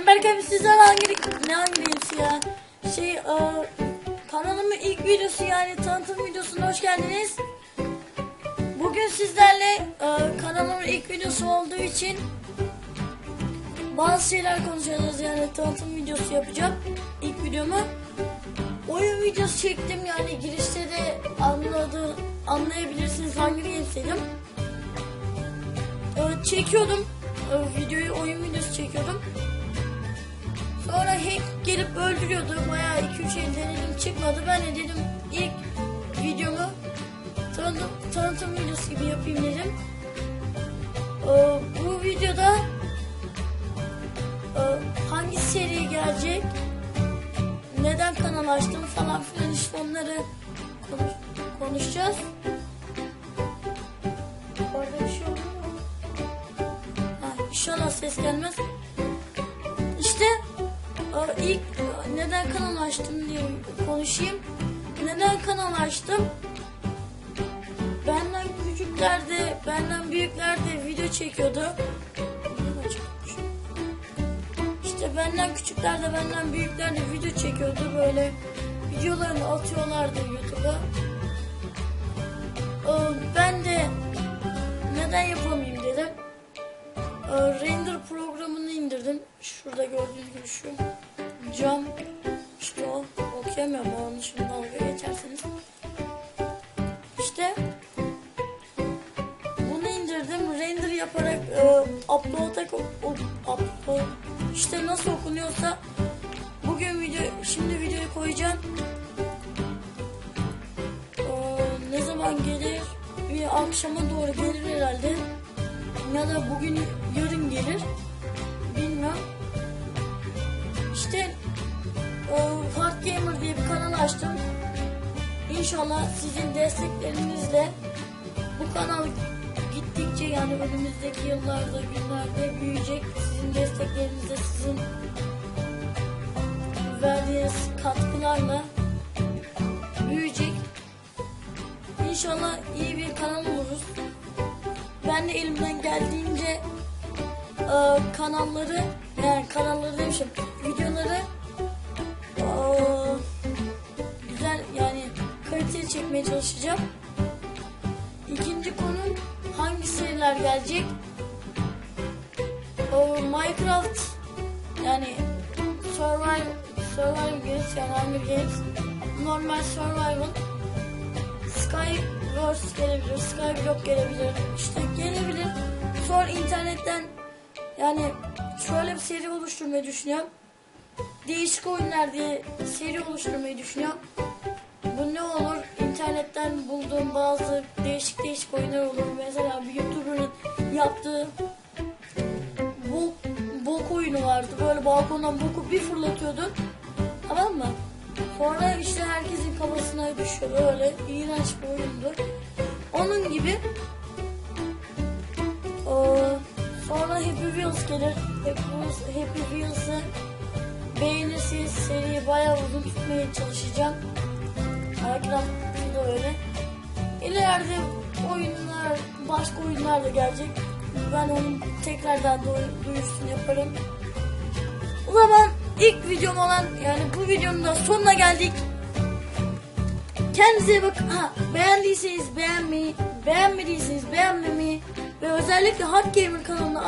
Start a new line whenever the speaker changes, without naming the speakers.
Ben Berkay sizden hangi ne hangi ya? Şey e, kanalımın ilk videosu yani tanıtım videosuna hoş geldiniz. Bugün sizlerle e, kanalımın ilk videosu olduğu için bazı şeyler konuşacağız yani tanıtım videosu yapacağım ilk videomu. Oyun videosu çektim yani girişte de anladı anlayabilirsiniz hangi dedim. E, çekiyordum e, videoyu oyun gelip öldürüyordu. Bayağı 2-3 el denedim çıkmadı. Ben de dedim ilk videomu tanıtım, tanıtım videosu gibi yapayım dedim. Ee, bu videoda e, hangi seri gelecek, neden kanal açtım falan filan işte onları konuş, konuşacağız. Orada bir şey oldu mu? Ha, inşallah ses gelmez. İlk neden kanal açtım diye konuşayım. Neden kanal açtım? Benden küçükler de, benden büyükler de video çekiyordu. İşte benden küçükler de, benden büyükler de video çekiyordu. Böyle videolarını atıyorlardı YouTube'a. Ben de neden yapamayayım dedim. Render programını indirdim. Şurada gördüğünüz gibi şu cam işte o okuyamıyorum onu şimdi dalga geçerseniz. İşte bunu indirdim. Render yaparak e, upload'a upload işte nasıl okunuyorsa bugün video şimdi videoyu koyacağım. Ee, ne zaman gelir? Bir akşama doğru gelir herhalde ya da bugün yarın gelir. İnşallah sizin desteklerinizle bu kanal gittikçe yani önümüzdeki yıllarda günlerde büyüyecek. Sizin desteklerinizle sizin verdiğiniz katkılarla büyüyecek. İnşallah iyi bir kanal oluruz ben de elimden geldiğince e, kanalları yani kanalları demişim videoları çekmeye çalışacağım. İkinci konu hangi seriler gelecek? E, Minecraft yani Survival Survival Games yani Hunger Games normal Survival Skyverse gelebilir, Skyblock gelebilir, işte gelebilir. Sonra internetten yani şöyle bir seri oluşturmayı düşünüyorum. Değişik oyunlar diye seri oluşturmayı düşünüyorum. İnternetten bulduğum bazı değişik değişik oyunlar olur. Mesela bir YouTuber'ın yaptığı bok, bok oyunu vardı. Böyle balkondan boku bir fırlatıyordun. Tamam mı? Sonra işte herkesin kafasına düşüyor öyle iğrenç bir oyundu. Onun gibi eee, sonra Happy Wheels gelir. Happy Wheels, Happy Wheels'ı beğenirseniz seriyi bayağı uzun tutmaya çalışacağım. Öyle. İleride oyunlar, başka oyunlar da gelecek. Ben onun tekrardan duy- duyurusunu yaparım. O zaman ilk videom olan yani bu videonun da sonuna geldik. Kendinize bakın. Ha, beğendiyseniz beğenmeyi, beğenmediyseniz beğenmemeyi ve özellikle Hard Gamer kanalına